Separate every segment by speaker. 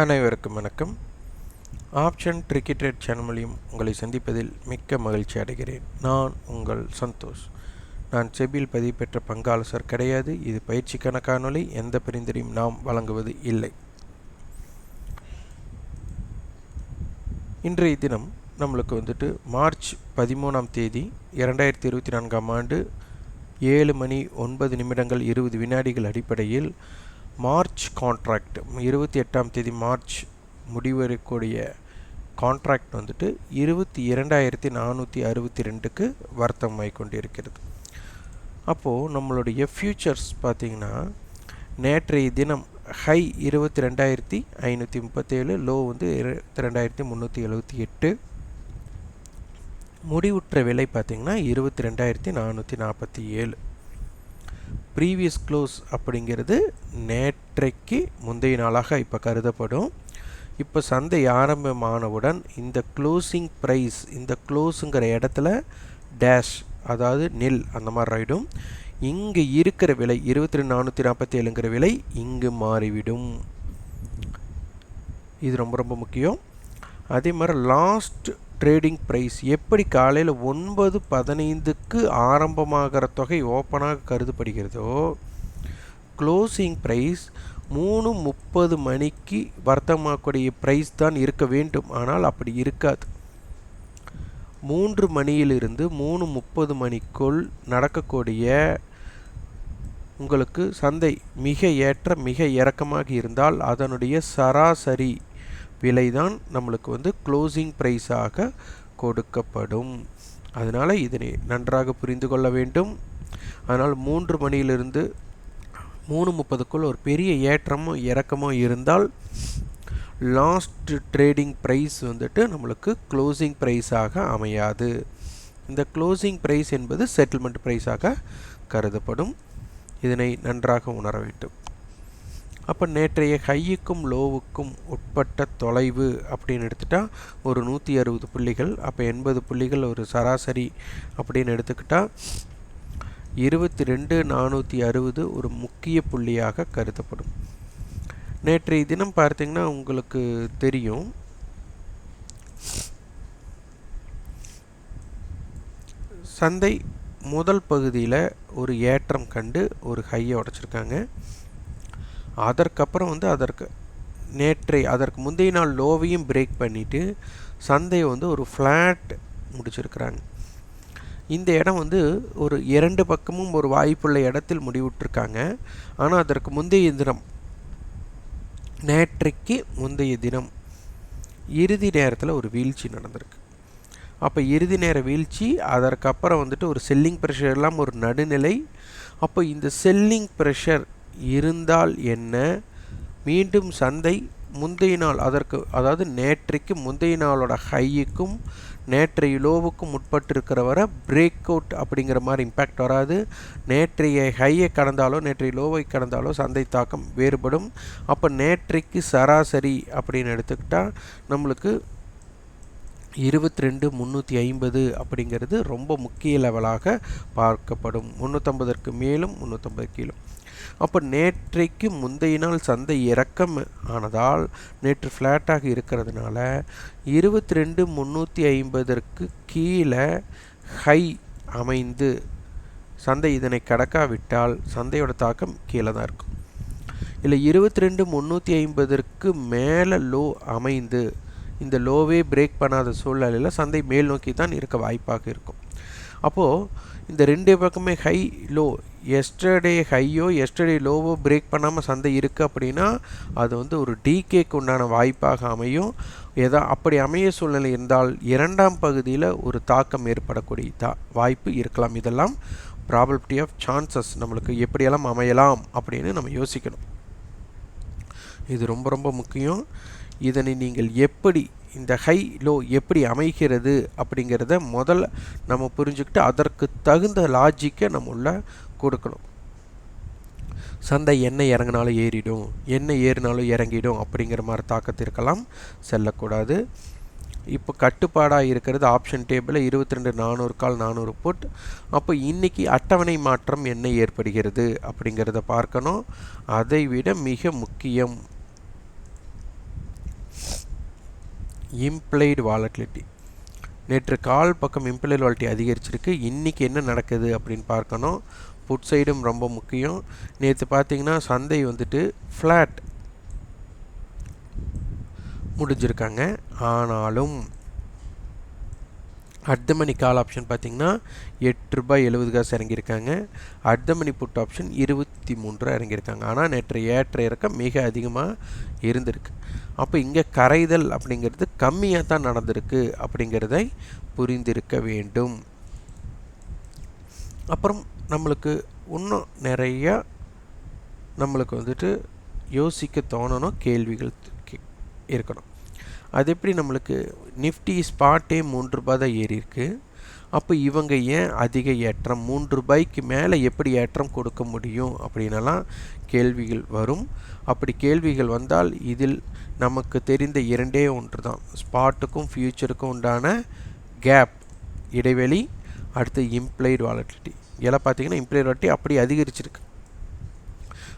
Speaker 1: அனைவருக்கும் வணக்கம். Option tricky சேனலையும் சேனல் மூலியம் உங்களை சந்திப்பதில் மிக்க மகிழ்ச்சி அடைகிறேன். நான் உங்கள் சந்தோஷ். நான் செபியில் பதிவு பெற்ற பங்காளசர் கிடையாது. இது பயிற்சிக்கான காணொலி எந்த பரிந்துரையும் நாம் வழங்குவது இல்லை. இன்றைய தினம் நம்மளுக்கு வந்துட்டு மார்ச் பதிமூணாம் தேதி இரண்டாயிரத்தி இருபத்தி நான்காம் ஆண்டு ஏழு மணி ஒன்பது நிமிடங்கள் இருபது வினாடிகள் அடிப்படையில் மார்ச் கான்ட்ராக்ட் இருபத்தி எட்டாம் தேதி மார்ச் முடிவடையக்கூடிய கான்ட்ராக்ட் வந்துட்டு இருபத்தி இரண்டாயிரத்தி நானூற்றி அறுபத்தி ரெண்டுக்கு வர்த்தகமாகி கொண்டிருக்கிறது. அப்போது நம்மளுடைய ஃப்யூச்சர்ஸ் பார்த்திங்கன்னா நேற்றைய தினம் ஹை இருபத்தி ரெண்டாயிரத்தி ஐநூற்றி முப்பத்தேழு லோ வந்து இருபத்தி ரெண்டாயிரத்தி முந்நூற்றி எழுபத்தி எட்டு. முடிவுற்ற விலை பார்த்திங்கன்னா இருபத்தி ரெண்டாயிரத்தி நானூற்றி நாற்பத்தி ஏழு. ப்ரீவியஸ் க்ளோஸ் அப்படிங்கிறது நேற்றைக்கு முந்தைய நாளாக இப்போ கருதப்படும். இப்போ சந்தை ஆரம்பமானவுடன் இந்த க்ளோசிங் ப்ரைஸ் இந்த க்ளோஸுங்கிற இடத்துல டேஷ் அதாவது நெல் அந்த மாதிரி ஆகிடும் இங்கே இருக்கிற விலை இருபத்தி ரெண்டு நானூற்றி நாற்பத்தி ஏழுங்கிற விலை இங்கு மாறிவிடும். இது ரொம்ப ரொம்ப முக்கியம். அதே மாதிரி லாஸ்ட் ட்ரேடிங் ப்ரைஸ் எப்படி காலையில் ஒன்பது பதினைந்துக்கு ஆரம்பமாகிற தொகை ஓப்பனாக கருதப்படுகிறதோ க்ளோசிங் ப்ரைஸ் மூணு முப்பது மணிக்கு வர்த்தகமாகக்கூடிய ப்ரைஸ் தான் இருக்க வேண்டும். ஆனால் அப்படி இருக்காது. மூன்று மணியிலிருந்து மூணு முப்பது மணிக்குள் நடக்கக்கூடிய உங்களுக்கு சந்தை மிக ஏற்ற மிக இறக்கமாக இருந்தால் அதனுடைய சராசரி விலைதான் நம்மளுக்கு வந்து க்ளோசிங் ப்ரைஸாக கொடுக்கப்படும். அதனால் இதனை நன்றாக புரிந்து கொள்ள வேண்டும். அதனால் மூன்று மணியிலிருந்து மூணு முப்பதுக்குள் ஒரு பெரிய ஏற்றமோ இறக்கமோ இருந்தால் லாஸ்ட் ட்ரேடிங் ப்ரைஸ் வந்துட்டு நம்மளுக்கு க்ளோசிங் ப்ரைஸாக அமையாது. இந்த க்ளோசிங் ப்ரைஸ் என்பது செட்டில்மெண்ட் ப்ரைஸாக கருதப்படும். இதனை நன்றாக உணர வேண்டும். அப்போ நேற்றைய ஹையுக்கும் லோவுக்கும் உட்பட்ட தொலைவு அப்படின்னு எடுத்துட்டால் ஒரு நூற்றி அறுபது புள்ளிகள் அப்போ எண்பது புள்ளிகள் ஒரு சராசரி அப்படின்னு எடுத்துக்கிட்டால் இருபத்தி ரெண்டு நானூற்றி அறுபது ஒரு முக்கிய புள்ளியாக கருதப்படும். நேற்றைய தினம் பார்த்தீங்கன்னா உங்களுக்கு தெரியும். சந்தை முதல் பகுதியில் ஒரு ஏற்றம் கண்டு ஒரு ஹையை உடச்சிருக்காங்க. அதற்கப்புறம் வந்து அதற்கு நேற்றை அதற்கு முந்தைய நாள் லோவையும் பிரேக் பண்ணிவிட்டு சந்தையை வந்து ஒரு ஃப்ளாட் முடிச்சிருக்கிறாங்க. இந்த இடம் வந்து ஒரு இரண்டு பக்கமும் ஒரு வாய்ப்புள்ள இடத்தில் முடிவுற்றிருக்காங்க. ஆனால் அதற்கு முந்தைய தினம் நேற்றைக்கு முந்தைய தினம் இறுதி நேரத்தில் ஒரு வீழ்ச்சி நடந்திருக்கு. அப்போ இறுதி நேர வீழ்ச்சி அதற்கப்புறம் வந்துட்டு ஒரு செல்லிங் ப்ரெஷர் எல்லாம் ஒரு நடுநிலை. அப்போ இந்த செல்லிங் ப்ரெஷர் இருந்தால் என்ன? மீண்டும் சந்தை முந்தைய நாள் அதற்கு அதாவது நேற்றைக்கு முந்தைய நாளோட ஹையுக்கும் நேற்றைய லோவுக்கும் உட்பட்டிருக்கிற வர பிரேக் அவுட் அப்படிங்கிற மாதிரி இம்பேக்ட் வராது. நேற்றைய ஹையை கடந்தாலோ நேற்றைய லோவை கடந்தாலோ சந்தை தாக்கம் வேறுபடும். அப்போ நேற்றைக்கு சராசரி அப்படின்னு எடுத்துக்கிட்டால் நம்மளுக்கு இருபத்தி ரெண்டு முந்நூற்றி ஐம்பது அப்படிங்கிறது ரொம்ப முக்கிய லெவலாக பார்க்கப்படும். முந்நூற்றம்பதற்கு மேலும் முந்நூற்றம்பது கீழே அப்போ நேற்றைக்கு முந்தைய நாள் சந்தை இறக்கம் ஆனதால் நேற்று ஃப்ளாட்டாக இருக்கிறதுனால இருபத்தி ரெண்டு முந்நூற்றி ஐம்பதற்கு கீழே ஹை அமைந்து சந்தை இதனை கடக்காவிட்டால் சந்தையோட தாக்கம் கீழே தான் இருக்கும். இல்லை இருபத்தி ரெண்டு முந்நூற்றி ஐம்பதற்கு மேலே லோ அமைந்து இந்த லோவே பிரேக் பண்ணாத சூழ்நிலையில் சந்தை மேல் நோக்கி தான் இருக்க வாய்ப்பாக இருக்கும். அப்போது இந்த ரெண்டு பக்கமே ஹை லோ எஸ்டர்டே ஹையோ எஸ்டர்டே லோவோ பிரேக் பண்ணாமல் சந்தை இருக்குது அப்படின்னா அது வந்து ஒரு டிகேக்கு உண்டான வாய்ப்பாக அமையும். எதா அப்படி அமைய சூழ்நிலை இருந்தால் இரண்டாம் பகுதியில் ஒரு தாக்கம் ஏற்படக்கூடிய தா வாய்ப்பு இருக்கலாம். இதெல்லாம் ப்ராபபிலிட்டி ஆஃப் சான்சஸ் நம்மளுக்கு எப்படியெல்லாம் அமையலாம் அப்படின்னு நம்ம யோசிக்கணும். இது ரொம்ப ரொம்ப முக்கியம். இதனை நீங்கள் எப்படி இந்த ஹை லோ எப்படி அமைகிறது அப்படிங்கிறத முதல்ல நம்ம புரிஞ்சுக்கிட்டு அதற்கு தகுந்த லாஜிக்கை நம்ம உள்ள கொடுக்கணும். சந்தை என்ன இறங்கினாலும் ஏறிடும் என்ன ஏறினாலும் இறங்கிடும் அப்படிங்கிற மாதிரி தாக்கத்திற்கெல்லாம் செல்லக்கூடாது. இப்போ கட்டுப்பாடாக இருக்கிறது ஆப்ஷன் டேபிளில் இருபத்தி ரெண்டு நானூறு கால் நானூறு புட் அப்போ இன்றைக்கி அட்டவணை மாற்றம் என்ன ஏற்படுகிறது அப்படிங்கிறத பார்க்கணும். அதை விட மிக முக்கியம் இம்ப்ளைடு வாலட்டிலிட்டி நேற்று கால் பக்கம் இம்ப்ளைடு வாலிட்டி அதிகரிச்சிருக்கு. இன்றைக்கி என்ன நடக்குது அப்படின்னு பார்க்கணும். புட் சைடும் ரொம்ப முக்கியம். நேற்று பார்த்தீங்கன்னா சந்தை வந்துட்டு ஃப்ளாட் முடிஞ்சிருக்காங்க. ஆனாலும் அடுத்த மணி கால் ஆப்ஷன் பார்த்திங்கன்னா எட்டு ரூபாய் எழுபது காசு இறங்கியிருக்காங்க. அடுத்த மணி புட் ஆப்ஷன் இருபத்தி மூன்று ரூபா இறங்கியிருக்காங்க. ஆனால் நேற்று ஏற்ற இறக்கம் மிக அதிகமாக இருந்திருக்கு. அப்போ இங்கே கரைதல் அப்படிங்கிறது கம்மியாக தான் நடந்திருக்கு அப்படிங்கிறதை புரிந்திருக்க வேண்டும். அப்புறம் நம்மளுக்கு இன்னும் நிறையா நம்மளுக்கு வந்துட்டு யோசிக்க தோணணும் கேள்விகள் இருக்கணும். அது எப்படி நம்மளுக்கு நிஃப்டி ஸ்பாட்டே மூன்று ரூபாய் தான் ஏறியிருக்கு. அப்போ இவங்க ஏன் அதிக ஏற்றம் மூன்று ரூபாய்க்கு மேலே எப்படி ஏற்றம் கொடுக்க முடியும் அப்படின்னலாம் கேள்விகள் வரும். அப்படி கேள்விகள் வந்தால் இதில் நமக்கு தெரிந்த இரண்டே ஒன்று தான். ஸ்பாட்டுக்கும் ஃப்யூச்சருக்கும் உண்டான கேப் இடைவெளி அடுத்து இம்ப்ளைடு வாலட்டிலிட்டி. இதெல்லாம் பார்த்தீங்கன்னா இம்ப்ளைடு வாலட்டி அப்படி அதிகரிச்சிருக்கு.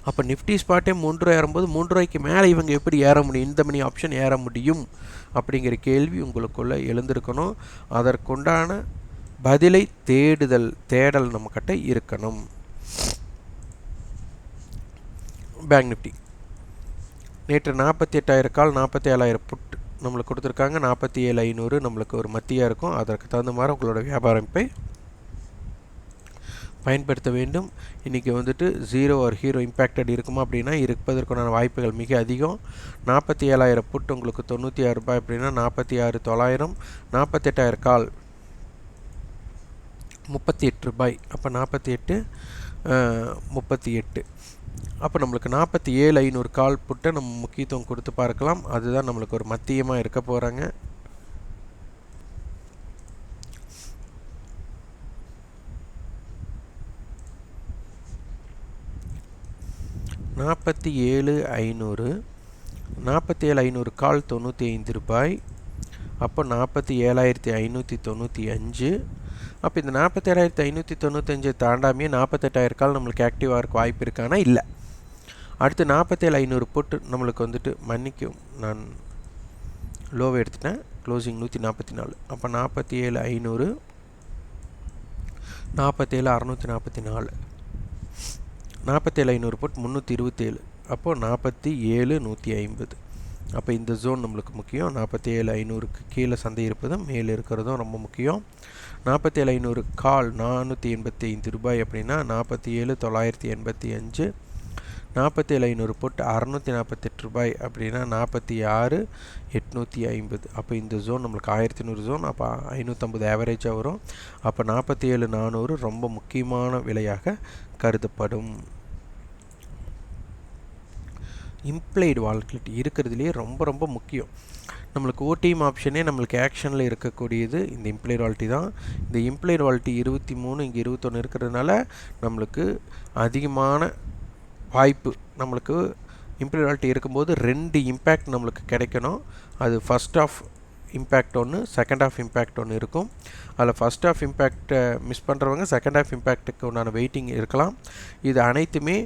Speaker 1: அப்போ நிஃப்டி ஸ்பாட்டே மூன்று ரூபாய் ஏறும்போது மூன்று ரூபாய்க்கு மேலே இவங்க எப்படி ஏற முடியும்? இந்த மணி ஆப்ஷன் ஏற முடியும்? அப்படிங்கிற கேள்வி உங்களுக்குள்ளே எழுந்திருக்கணும். அதற்குண்டான பதிலை தேடுதல் தேடல் நம்மக்கிட்ட இருக்கணும். பேங்க் நிஃப்டி நேற்று நாற்பத்தி எட்டாயிரம் கால் நாற்பத்தி ஏழாயிரம் புட் நம்மளுக்கு கொடுத்துருக்காங்க. நாற்பத்தி ஏழு ஐநூறு நம்மளுக்கு ஒரு மத்தியாக இருக்கும். அதற்கு தகுந்த மாதிரி உங்களோட வியாபாரமைப்பை பயன்படுத்த வேண்டும். இன்றைக்கி வந்துட்டு ஜீரோ ஒரு ஹீரோ இம்பேக்டட் இருக்குமா அப்படின்னா இருப்பதற்குண்டான வாய்ப்புகள் மிக அதிகம். நாற்பத்தி ஏழாயிரம் புட் உங்களுக்கு தொண்ணூற்றி ஆறு ரூபாய் அப்படின்னா நாற்பத்தி ஆறு தொள்ளாயிரம் நாற்பத்தெட்டாயிரம் கால். முப்பத்தி எட்டு ரூபாய். அப்போ நாற்பத்தி எட்டு முப்பத்தி எட்டு. அப்போ நம்மளுக்கு நாற்பத்தி ஏழு ஐநூறு கால் புட்டை நம்ம முக்கியத்துவம் கொடுத்து பார்க்கலாம். அதுதான் நம்மளுக்கு ஒரு மத்தியமாக இருக்க போகிறாங்க நாற்பத்தி ஏழு ஐநூறு நாற்பத்தி ஏழு ஐநூறு கால் தொண்ணூற்றி ஐந்து ரூபாய். அப்போ நாற்பத்தி ஏழாயிரத்தி ஐநூற்றி தொண்ணூற்றி அஞ்சு. அப்போ இந்த நாற்பத்தி ஏழாயிரத்தி ஐநூற்றி தொண்ணூத்தஞ்சு தாண்டாமே நாற்பத்தெட்டாயிரம் கால் நம்மளுக்கு ஆக்டிவாக இருக்க வாய்ப்பு இருக்கானா இல்லை. அடுத்து நாற்பத்தேழு ஐநூறு போட்டு நம்மளுக்கு வந்துட்டு மன்னிக்கும். நான் லோவை எடுத்துட்டேன். க்ளோசிங் நூற்றி நாற்பத்தி நாலு. அப்போ நாற்பத்தி ஏழு ஐநூறு நாற்பத்தேழு அறநூற்றி நாற்பத்தி நாலு. நாற்பத்தேழு ஐநூறு போட் முந்நூற்றி இருபத்தேழு. அப்போது நாற்பத்தி ஏழு நூற்றி ஐம்பது. அப்போ இந்த ஜோன் நம்மளுக்கு முக்கியம். நாற்பத்தி ஏழு ஐநூறுக்கு கீழே சந்தை இருப்பதும் மேலே இருக்கிறதும் ரொம்ப முக்கியம். நாற்பத்தி ஏழு ஐநூறு கால் நானூற்றி எண்பத்தி ஐந்து ரூபாய் அப்படின்னா நாற்பத்தி ஏழு தொள்ளாயிரத்தி எண்பத்தி அஞ்சு. நாற்பத்தி ஏழு ஐநூறு போட்டு அறநூற்றி நாற்பத்தெட்டு ரூபாய் அப்படின்னா நாற்பத்தி ஆறு எட்நூற்றி ஐம்பது. அப்போ இந்த ஜோன் நம்மளுக்கு ஆயிரத்தி நூறு ஜோன் அப்போ ஐநூற்றம்பது ஆவரேஜாக வரும். அப்போ நாற்பத்தி ஏழு நானூறு ரொம்ப முக்கியமான விலையாக கருதப்படும். இம்ப்ளைடு வால்கிலிட்டி இருக்கிறதுலேயே ரொம்ப ரொம்ப முக்கியம். நம்மளுக்கு ஓடிஎம் ஆப்ஷனே நம்மளுக்கு ஆக்ஷனில் இருக்கக்கூடியது இந்த இம்ப்ளைட் வால்ட்டி தான். இந்த இம்ப்ளைட் வால்ட்டி இருபத்தி மூணு இங்கே இருபத்தொன்று இருக்கிறதுனால நம்மளுக்கு அதிகமான வாய்ப்பு நம்மளுக்கு இம்ப்ளைடு இருக்கும்போது ரெண்டு இம்பேக்ட் நம்மளுக்கு கிடைக்கணும். அது ஃபஸ்ட் ஆஃப் இம்பேக்ட் ஒன்று செகண்ட் ஆஃப் இம்பேக்ட் ஒன்று இருக்கும். அதில் ஃபஸ்ட் ஆஃப் இம்பேக்டை மிஸ் பண்ணுறவங்க செகண்ட் ஆஃப் இம்பேக்ட்டுக்கு உண்டான வெயிட்டிங் இருக்கலாம். இது அனைத்துமே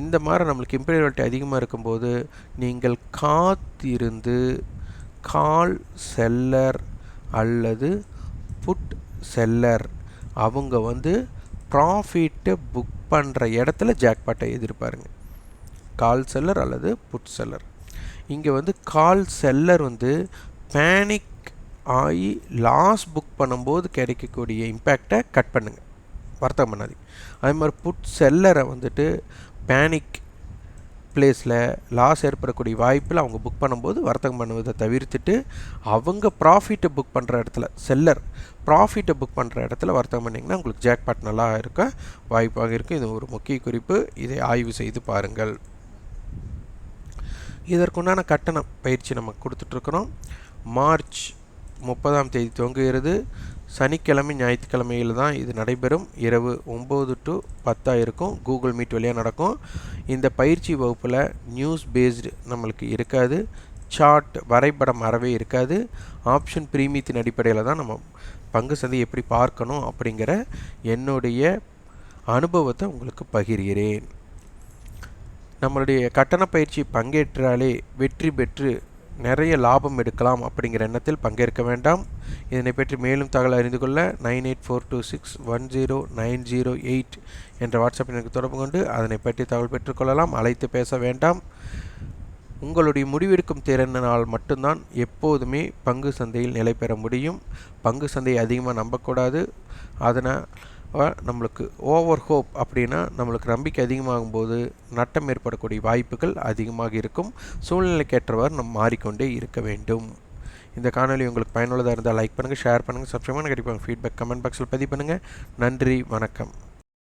Speaker 1: இந்த மாதிரி நம்மளுக்கு இம்பீரியலிட்டி அதிகமாக இருக்கும்போது நீங்கள் காத்திருந்து கால் செல்லர் அல்லது புட் செல்லர் அவங்க வந்து ப்ராஃபிட்டை புக் பண்ணுற இடத்துல ஜாக்பாட்டை எதிர்பாருங்க. கால் செல்லர் அல்லது புட் செல்லர். இங்கே வந்து கால் செல்லர் வந்து பேனிக் ஆகி லாஸ் புக் பண்ணும்போது கிடைக்கக்கூடிய இம்பேக்டை கட் பண்ணுங்கள் வர்த்தகம் பண்ணாதீங்க. அதே மாதிரி புட் செல்லரை வந்துட்டு பேனிக் பிளேஸில் லாஸ் ஏற்படக்கூடிய வாய்ப்பில் அவங்க புக் பண்ணும்போது வர்த்தகம் பண்ணுவதை தவிர்த்துட்டு அவங்க ப்ராஃபிட்டை புக் பண்ணுற இடத்துல செல்லர் ப்ராஃபிட்டை புக் பண்ணுற இடத்துல வர்த்தகம் பண்ணிங்கன்னா உங்களுக்கு ஜாக்பாட் நல்லா இருக்க வாய்ப்பாக இருக்கும் இது ஒரு முக்கிய குறிப்பு. இதை ஆய்வு செய்து பாருங்கள். இதற்குண்டான கட்டண பயிற்சி நம்ம கொடுத்துட்ருக்குறோம் மார்ச் முப்பதாம் தேதி துவங்குகிறது. சனிக்கிழமை ஞாயிற்றுக்கிழமையில் தான் இது நடைபெறும். இரவு ஒம்பது டு பத்தாக இருக்கும். கூகுள் மீட் வழியாக நடக்கும். இந்த பயிற்சி வகுப்பில் நியூஸ் பேஸ்டு நம்மளுக்கு இருக்காது. சார்ட் வரைபடம் அறவே இருக்காது. ஆப்ஷன் பிரீமியத்தின் அடிப்படையில் தான் நம்ம பங்கு சந்தை எப்படி பார்க்கணும் அப்படிங்கிற என்னுடைய அனுபவத்தை உங்களுக்கு பகிர்கிறேன். நம்மளுடைய கட்டண பயிற்சி பங்கேற்றாலே வெற்றி பெற்று நிறைய லாபம் எடுக்கலாம் அப்படிங்கிற எண்ணத்தில் பங்கேற்க வேண்டாம். இதனை பற்றி மேலும் தகவல் அறிந்து கொள்ள nine eight four two six one zero nine zero eight என்ற வாட்ஸ்அப் எனக்கு தொடர்பு கொண்டு அதனை பற்றி தகவல் பெற்றுக்கொள்ளலாம் அழைத்து பேச வேண்டாம். உங்களுடைய முடிவெடுக்கும் திறனால் மட்டும்தான் எப்போதுமே பங்கு சந்தையில் நிலை பெற முடியும். பங்கு சந்தையை அதிகமாக நம்பக்கூடாது. அதனால் நம்மளுக்கு ஓவர் ஹோப் அப்படின்னா நம்மளுக்கு நம்பிக்கை அதிகமாகும் போது நட்டம் ஏற்படக்கூடிய வாய்ப்புகள் அதிகமாக இருக்கும். சூழ்நிலைக்கேற்றவாறு நம் மாறிக்கொண்டே இருக்க வேண்டும். இந்த காணொலி உங்களுக்கு பயனுள்ளதாக இருந்தால் லைக் பண்ணுங்கள் ஷேர் பண்ணுங்கள் சப்ஸ்கிரைப் பண்ணுங்கள் கண்டிப்பாக ஃபீட்பேக் கமெண்ட் பாக்ஸில் பதிவு பண்ணுங்கள் நன்றி வணக்கம்.